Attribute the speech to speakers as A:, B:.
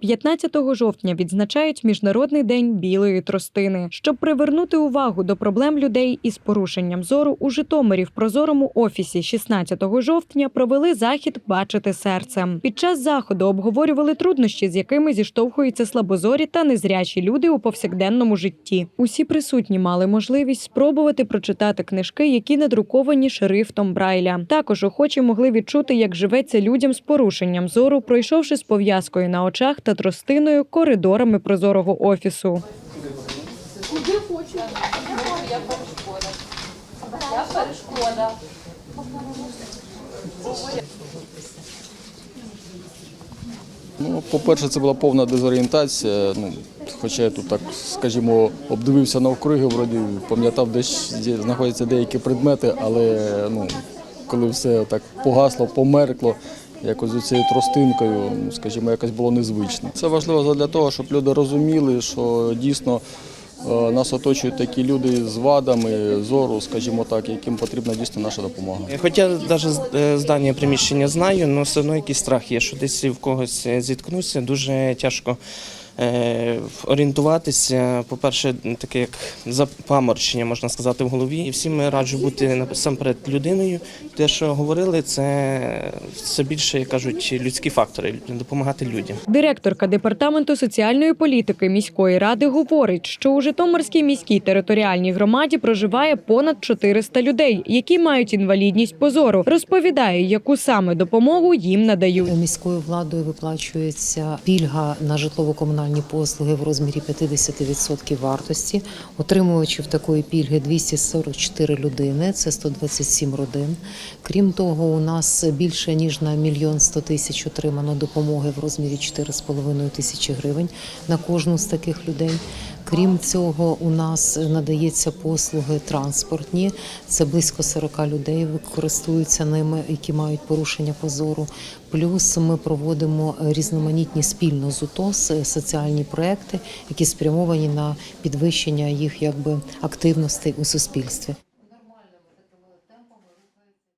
A: 15 жовтня відзначають Міжнародний день білої тростини. Щоб привернути увагу до проблем людей із порушенням зору, у Житомирі в прозорому офісі 16 жовтня провели захід Бачити серцем. Під час заходу обговорювали труднощі, з якими зіштовхуються слабозорі та незрячі люди у повсякденному житті. Усі присутні мали можливість спробувати прочитати книжки, які надруковані шрифтом Брайля. Також охочі могли відчути, як живеться людям з порушенням зору, пройшовши з пов'язкою на очах та тростиною коридорами прозорого офісу.
B: Ну, по-перше, це була повна дезорієнтація. Ну, хоча я тут так, скажімо, обдивився навкруги, вроді пам'ятав, де знаходяться деякі предмети, але ну, коли все так погасло, померкло, якось з цією тростинкою, скажімо, якось було незвично. Це важливо для того, щоб люди розуміли, що дійсно е, нас оточують такі люди з вадами зору, скажімо так, яким потрібна дійсно наша допомога.
C: Хоча навіть здання приміщення знаю, але все одно якийсь страх є, що десь в когось зіткнуся, дуже тяжко е, орієнтуватися. По-перше, таке як запаморчення, можна сказати, в голові. І всім раджу бути насамперед людиною. Те, що говорили, це все більше, як кажуть, людські фактори, допомагати людям.
A: Директорка департаменту соціальної політики міської ради говорить, що у Житомирській міській територіальній громаді проживає понад 400 людей, які мають інвалідність позору. Розповідає, яку саме допомогу їм надають.
D: Міською владою виплачується пільга на житлово-комунальні послуги в розмірі 50% вартості. Отримувачів такої пільги 244 людини, це 127 родин. Крім того, у нас більше ніж на мільйон 100 тисяч отримано допомоги в розмірі 4,5 тисячі гривень на кожну з таких людей. Крім цього, у нас надається послуги транспортні. Це близько 40 людей користуються ними, які мають порушення позору. Плюс ми проводимо різноманітні спільно з УТОС соціальні проекти, які спрямовані на підвищення їх якби активностей у суспільстві.